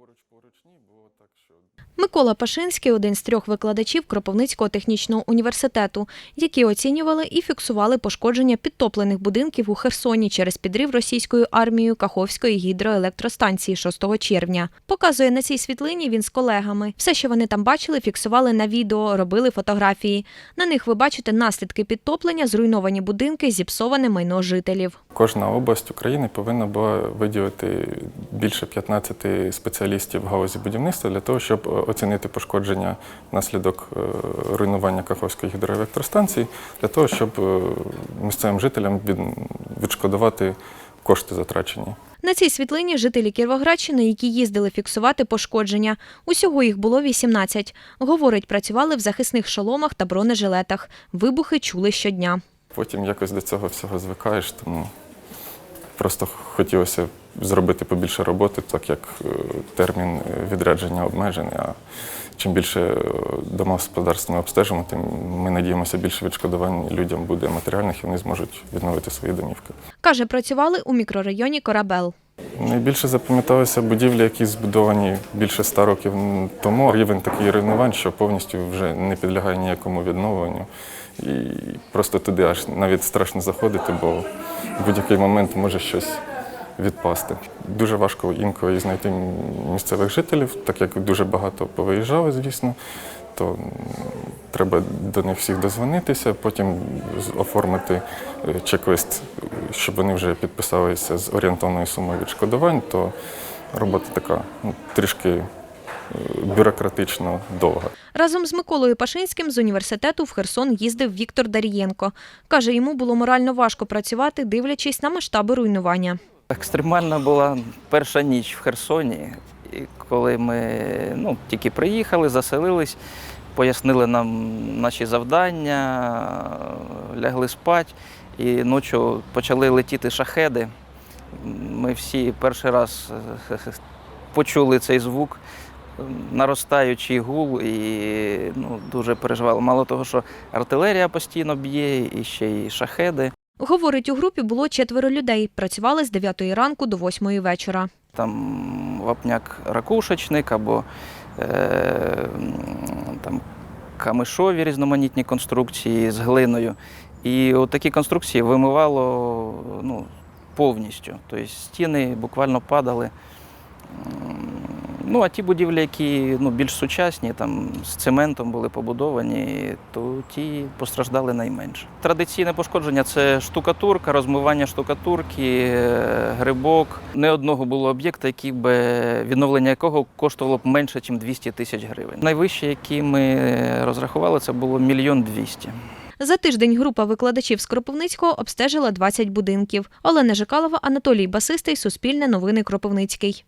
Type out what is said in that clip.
поруч поруч ні, було так, що Микола Пашинський один з трьох викладачів Кропивницького технічного університету, які оцінювали і фіксували пошкодження підтоплених будинків у Херсоні через підрив російською армією Каховської гідроелектростанції 6 червня. Показує на цій світлині він з колегами. Все, що вони там бачили, фіксували на відео, робили фотографії. На них ви бачите наслідки підтоплення, зруйновані будинки, зіпсоване майно жителів. кожна область України повинна була виділити більше 15 спеціалістів в галузі будівництва для того, щоб е, оцінити пошкодження внаслідок е, руйнування Каховської гідроелектростанції, для того, щоб е, місцевим жителям відшкодувати кошти затрачені. На цій світлині жителі Кіровоградщини, які їздили фіксувати пошкодження. Усього їх було 18. Говорить, працювали в захисних шоломах та бронежилетах. Вибухи чули щодня. Потім Якось до цього всього звикаєш, тому просто хотілося зробити побільше роботи, так як е, термін е, відрядження обмежений. А чим більше е, домогосподарств ми обстежимо, тим ми надіємося, більше відшкодувань людям буде матеріальних і вони зможуть відновити свої домівки. Каже, працювали у мікрорайоні Корабел. Найбільше запам'яталися будівлі, які збудовані більше ста років тому. Рівень такий руйнувань, що повністю вже не підлягає ніякому відновленню. І просто туди аж навіть страшно заходити, бо в будь-який момент може щось відпасти. Дуже важко інколи знайти місцевих жителів, так як дуже багато повиїжджали, звісно. То треба до них всіх дозвонитися, потім оформити е, чек-лист, щоб вони вже підписалися з орієнтовною сумою відшкодувань, то робота така ну, трішки е, бюрократично довга. Разом з Миколою Пашинським з університету в Херсон їздив Віктор Дарієнко. Каже, йому було морально важко працювати, дивлячись на масштаби руйнування. Екстремальна була перша ніч в Херсоні, коли ми ну, тільки приїхали, заселились, пояснили нам наші завдання, лягли спати, і ночі почали летіти шахеди. Ми всі перший раз почули цей звук, наростаючий гул, і ну, дуже переживали. Мало того, що артилерія постійно б'є, і ще й шахеди. Говорить, у групі було четверо людей. Працювали з 9 ранку до 8 вечора. там вапняк ракушечник або е, там камишові різноманітні конструкції з глиною. І такі конструкції вимивало ну, повністю. Тобто стіни буквально падали. Ну, а ті будівлі, які ну, більш сучасні, там з цементом були побудовані, то ті постраждали найменше. Традиційне пошкодження це штукатурка, розмивання штукатурки, е, грибок. Не одного було об'єкта, який би відновлення якого коштувало б менше, ніж 200 тисяч гривень. Найвище, які ми розрахували, це було мільйон двісті. За тиждень група викладачів з Кропивницького обстежила 20 будинків. Олена Жикалова, Анатолій Басистий, Суспільне новини Кропивницький.